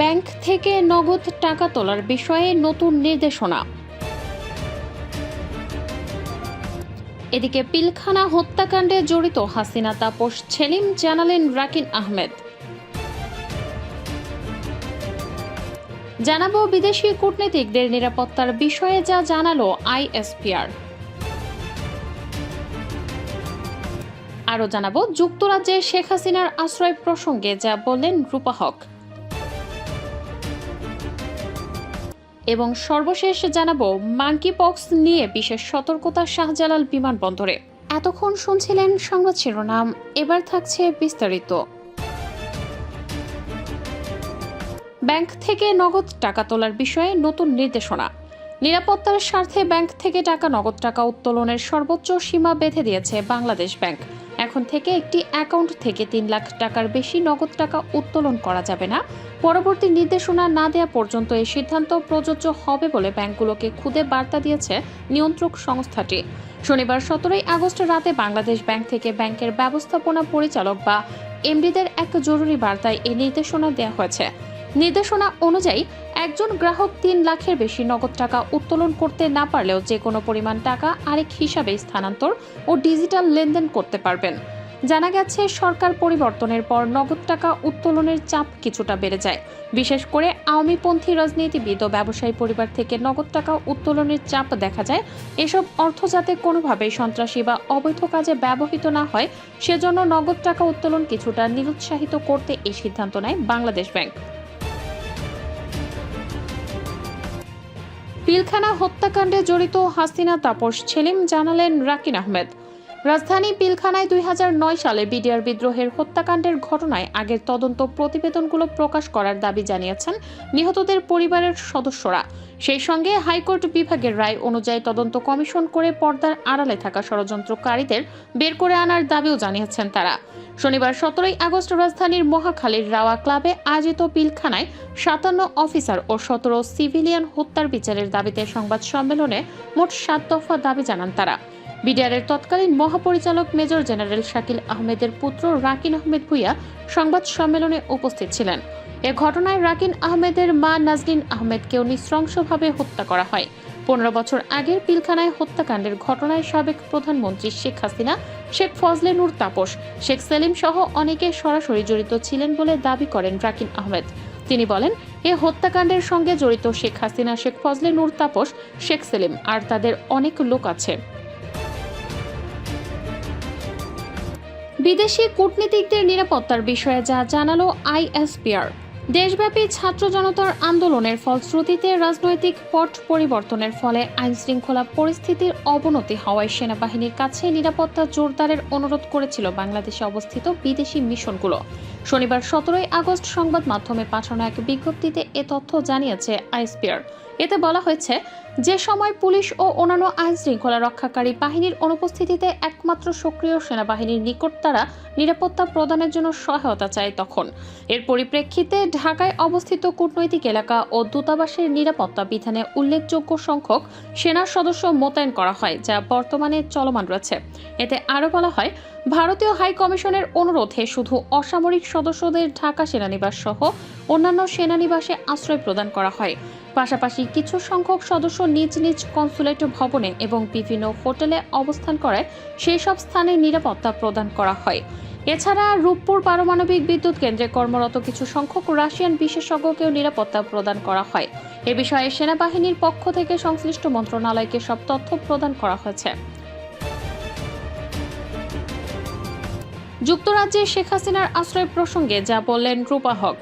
Bank থেকে নগদ টাকা তোলার বিষয়ে নতুন নির্দেশনা। এদিকে পিলখানা হত্যাকাণ্ডে জড়িত হাসিনা, তাপস ছেলিম জানালেন রাকিন আহমেদ। জানাব বিদেশি কূটনীতিকদের নিরাপত্তার বিষয়ে যা জানালো আইএসপিআর। আরও জানাব, যুক্তরাজ্যে শেখ হাসিনার আশ্রয় প্রসঙ্গে যা বললেন রূপাহক এবং সর্বশেষ জানাব মাঙ্কি পক্স নিয়ে বিশেষ সতর্কতা শাহজালাল বিমানবন্দরে। এতক্ষণ শুনছিলেন সংবাদ শিরোনাম, এবার থাকছে বিস্তারিত। ব্যাংক থেকে নগদ টাকা তোলার বিষয়ে নতুন নির্দেশনা। নিরাপত্তার স্বার্থে ব্যাংক থেকে টাকা নগদ টাকা উত্তোলনের সর্বোচ্চ সীমা বেঁধে দিয়েছে বাংলাদেশ ব্যাংক। এখন থেকে একটি অ্যাকাউন্ট থেকে তিন লাখ টাকার বেশি নগদ টাকা উত্তোলন করা যাবে না। পরবর্তী নির্দেশনা না দেওয়া পর্যন্ত এই সিদ্ধান্ত প্রযোজ্য হবে বলে ব্যাংকগুলোকে খুদে বার্তা দিয়েছে নিয়ন্ত্রক সংস্থাটি। শনিবার সতেরোই আগস্ট রাতে বাংলাদেশ ব্যাংক থেকে ব্যাংকের ব্যবস্থাপনা পরিচালক বা এমডিদের এক জরুরি বার্তায় এই নির্দেশনা দেওয়া হয়েছে। নির্দেশনা অনুযায়ী একজন গ্রাহক তিন লাখের বেশি নগদ টাকা উত্তোলন করতে না পারলেও যে কোনো পরিমাণ টাকা আরেক হিসাবে স্থানান্তর ও ডিজিটাল লেনদেন করতে পারবেন। জানা গেছে, সরকার পরিবর্তনের পর নগদ টাকা উত্তোলনের চাপ কিছুটা বেড়ে যায়। বিশেষ করে আওয়ামীপন্থী রাজনীতিবিদ ও ব্যবসায়ী পরিবার থেকে নগদ টাকা উত্তোলনের চাপ দেখা যায়। এসব অর্থ যাতে কোনোভাবেই সন্ত্রাসী বা অবৈধ কাজে ব্যবহৃত না হয়, সেজন্য নগদ টাকা উত্তোলন কিছুটা নিরুৎসাহিত করতে এই সিদ্ধান্ত নেয় বাংলাদেশ ব্যাংক। পিলখানা হত্যাকাণ্ডে জড়িত হাসিনা তাপস ছেলিম জানালেন রাকিন আহমেদ। রাজধানী পিলখানায় দুই নয় সালে বিডিআর বিদ্রোহের হত্যাকাণ্ডের ঘটনায় আগের তদন্ত প্রতিবেদনগুলো প্রকাশ করার দাবি জানিয়েছেন নিহতদের পরিবারের সদস্যরা। সেই সঙ্গে হাইকোর্ট বিভাগের রায় অনুযায়ী তদন্ত কমিশন করে পর্দার আড়ালে থাকা ষড়যন্ত্রকারীদের বের করে আনার দাবিও জানিয়েছেন তারা। শনিবার সতেরোই আগস্ট রাজধানীর মহাখালীর রাওয়া ক্লাবে আয়োজিত পিলখানায় সাতান্ন অফিসার ও সতেরো সিভিলিয়ান হত্যার বিচারের দাবিতে সংবাদ সম্মেলনে মোট সাত দফা দাবি জানান তারা। বিডিআরের তৎকালীন মহাপরিচালক মেজর জেনারেল শাকিল আহমেদের পুত্র রাকিন আহমেদ ভুইয়া সংবাদ সম্মেলনে উপস্থিত ছিলেন। এ ঘটনায় রাকিন আহমেদের মা নাজরিন আহমেদকেও নৃশংসভাবে হত্যা করা হয়। পনেরো বছর আগের পিলখানায় হত্যাকাণ্ডের ঘটনায় সাবেক প্রধানমন্ত্রী শেখ হাসিনা, শেখ ফজলে নূর তাপস, শেখ সেলিম সহ অনেকে সরাসরি জড়িত ছিলেন বলে দাবি করেন রাকিন আহমেদ। তিনি বলেন, এ হত্যাকাণ্ডের সঙ্গে জড়িত শেখ হাসিনা, শেখ ফজলে নূর তাপস, শেখ সেলিম আর তাদের অনেক লোক আছে। বিদেশি কূটনীতিকদের নিরাপত্তার বিষয়ে যা জানালো আইএসপিআর দেশব্যাপী ছাত্র জনতার আন্দোলনের ফলশ্রুতিতে রাজনৈতিক পট পরিবর্তনের ফলে আইনশৃঙ্খলা পরিস্থিতির অবনতি হওয়ায় সেনাবাহিনীর কাছে নিরাপত্তা জোরদারের অনুরোধ করেছিল বাংলাদেশে অবস্থিত বিদেশি মিশনগুলো। শনিবার সতেরোই আগস্ট সংবাদ মাধ্যমে পাঠানো এক বিজ্ঞপ্তিতে এ তথ্য জানিয়েছে আইএসপিআর। এতে বলা হয়েছে, যে সময় পুলিশ ও অন্যান্য আইন শৃঙ্খলা রক্ষাকারী বাহিনীর অনুপস্থিতিতে একমাত্র সক্রিয় সেনাবাহিনীর নিকট তারা নিরাপত্তা প্রদানের জন্য সহায়তা চায় তখন। এর পরিপ্রেক্ষিতে ঢাকায় অবস্থিত কূটনৈতিক এলাকা ও দূতাবাসের নিরাপত্তা বিধানে উল্লেখযোগ্য সংখ্যক সেনা সদস্য মোতায়েন করা হয়, যা বর্তমানে চলমান রয়েছে। এতে আরও বলা হয় ভারতীয় হাই কমিশনের অনুরোধে শুধু অসামরিক সদস্যদের ঢাকা সেনানিবাস সহ অন্যান্য সেনানিবাসে আশ্রয় প্রদান করা হয়। পাশাপাশি কিছু সংখ্যক সদস্য নিজ নিজ কনসুলেট ভবনে এবং বিভিন্ন হোটেলে অবস্থান করায় সেই সব স্থানে নিরাপত্তা প্রদান করা হয়। এছাড়া রূপপুর পারমাণবিক বিদ্যুৎ কেন্দ্রে কর্মরত কিছু সংখ্যক রাশিয়ান বিশেষজ্ঞকেও নিরাপত্তা প্রদান করা হয়। এ বিষয়ে সেনাবাহিনীর পক্ষ থেকে সংশ্লিষ্ট মন্ত্রণালয়কে সব তথ্য প্রদান করা হয়েছে। যুক্তরাজ্যে শেখ হাসিনার আশ্রয় প্রসঙ্গে যা বললেন রূপা হক।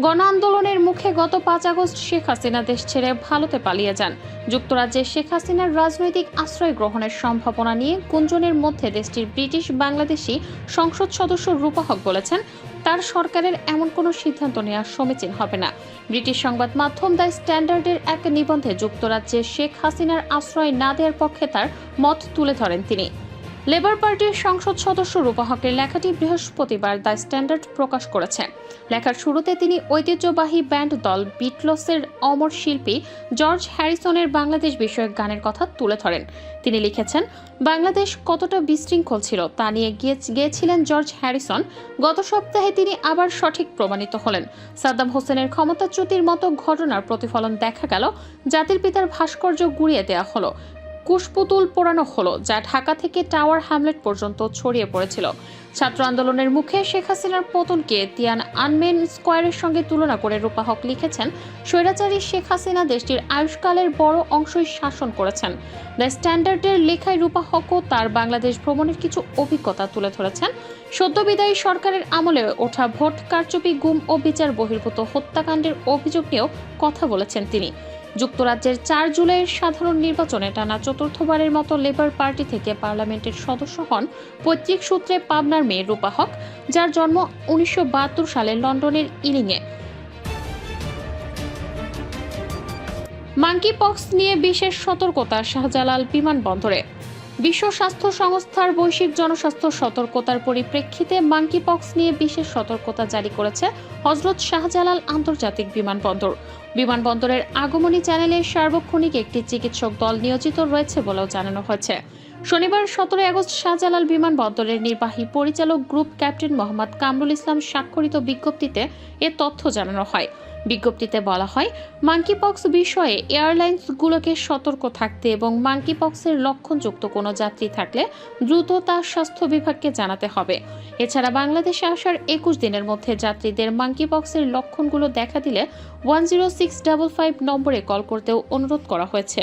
গণ আন্দোলনের মুখে গত পাঁচ আগস্ট শেখ হাসিনা দেশ ছেড়ে ভারতে পালিয়ে যান। যুক্তরাজ্যে শেখ হাসিনার রাজনৈতিক আশ্রয় গ্রহণের সম্ভাবনা নিয়ে গুঞ্জনের মধ্যে দেশটির ব্রিটিশ বাংলাদেশি সংসদ সদস্য রূপা হক বলেছেন, তার সরকারের এমন কোনো সিদ্ধান্ত নেওয়া সমীচীন হবে না। ব্রিটিশ সংবাদ মাধ্যম দ্য স্ট্যান্ডার্ডের এক নিবন্ধে যুক্তরাজ্যে শেখ হাসিনার আশ্রয় না দেওয়ার পক্ষে তার মত তুলে ধরেন তিনি। লেবার পার্টির সংসদ সদস্য রূপা হকের লেখাটি বৃহস্পতিবার দ্য স্ট্যান্ডার্ড প্রকাশ করেছে লেখার শুরুতে তিনি ঐতিহ্যবাহী ব্যান্ড দল বিটলসের অমর শিল্পী জর্জ হ্যারিসনের বাংলাদেশ বিষয়ক গানের কথা তুলে ধরেন। তিনি লিখেছেন, বাংলাদেশ কতটা বিশৃঙ্খল ছিল তা নিয়ে গিয়ে গিয়েছিলেন জর্জ হ্যারিসন। গত সপ্তাহে তিনি আবার সঠিক প্রমাণিত হলেন। সাদ্দাম হোসেনের ক্ষমতাচ্যুতির মতো ঘটনার প্রতিফলন দেখা গেল। জাতির পিতার ভাস্কর্য গুড়িয়ে দেওয়া হলো। কুশপুতুল পোড়ানো হলো, যা ঢাকা থেকে টাওয়ার হ্যামলেট পর্যন্ত ছড়িয়ে পড়েছিল। ছাত্র আন্দোলনের মুখে শেখ হাসিনার পতনকে তিয়ান আনমেন স্কোয়ারের সঙ্গে তুলনা করে রূপা হক লিখেছেন, স্বৈরাচারী শেখ হাসিনা দেশটির আয়ুষ্কালের বড় অংশই শাসন করেছেন। দ্য স্ট্যান্ডার্ডের লেখায় রূপা হকও তার বাংলাদেশ ভ্রমণের কিছু অভিজ্ঞতা তুলে ধরেছেন। সদ্যবিদায়ী সরকারের আমলে ওঠা ভোট, কারচুপি, গুম ও বিচার বহির্ভূত হত্যাকাণ্ডের অভিযোগ নিয়েও কথা বলেছেন তিনি। যুক্তরাজ্যের চার জুলাইয়ের সাধারণ নির্বাচনে টানা চতুর্থবারের মতো লেবার পার্টি থেকে পার্লামেন্টের সদস্য হন পৈতৃক সূত্রে পাবনার মেয়ে রূপা হক, যার জন্ম উনিশশো বাহাত্তর সালে লন্ডনের ইলিংয়ে মাঙ্কি পক্স নিয়ে বিশেষ সতর্কতা শাহজালাল বিমানবন্দরে। বিশ্ব স্বাস্থ্য সংস্থার বৈশ্বিক জনস্বাস্থ্য সতর্কতার পরিপ্রেক্ষিতে মাঙ্কি পক্স নিয়ে বিশেষ সতর্কতা জারি করেছে হজরত শাহজালাল আন্তর্জাতিক বিমানবন্দর। বিমানবন্দরের আগমনী চ্যানেলে সার্বক্ষণিক একটি চিকিৎসক দল নিয়োজিত রয়েছে বলেও জানানো হয়েছে। শনিবার সতেরোই আগস্ট শাহজালাল বিমানবন্দরের নির্বাহী পরিচালক গ্রুপ ক্যাপ্টেন মোহাম্মদ কামরুল ইসলাম স্বাক্ষরিত বিজ্ঞপ্তিতে এ তথ্য জানানো হয়। বিজ্ঞপ্তিতে বলা হয় মাঙ্কিপক্স বিষয়ে এয়ারলাইন্সগুলোকে সতর্ক থাকতে এবং মাঙ্কিপক্সের লক্ষণযুক্ত কোনো যাত্রী থাকলে দ্রুত তার স্বাস্থ্য বিভাগকে জানাতে হবে। এছাড়া বাংলাদেশে আসার একুশ দিনের মধ্যে যাত্রীদের মাঙ্কিপক্সের লক্ষণগুলো দেখা দিলে one zero six double five নম্বরে কল করতেও অনুরোধ করা হয়েছে।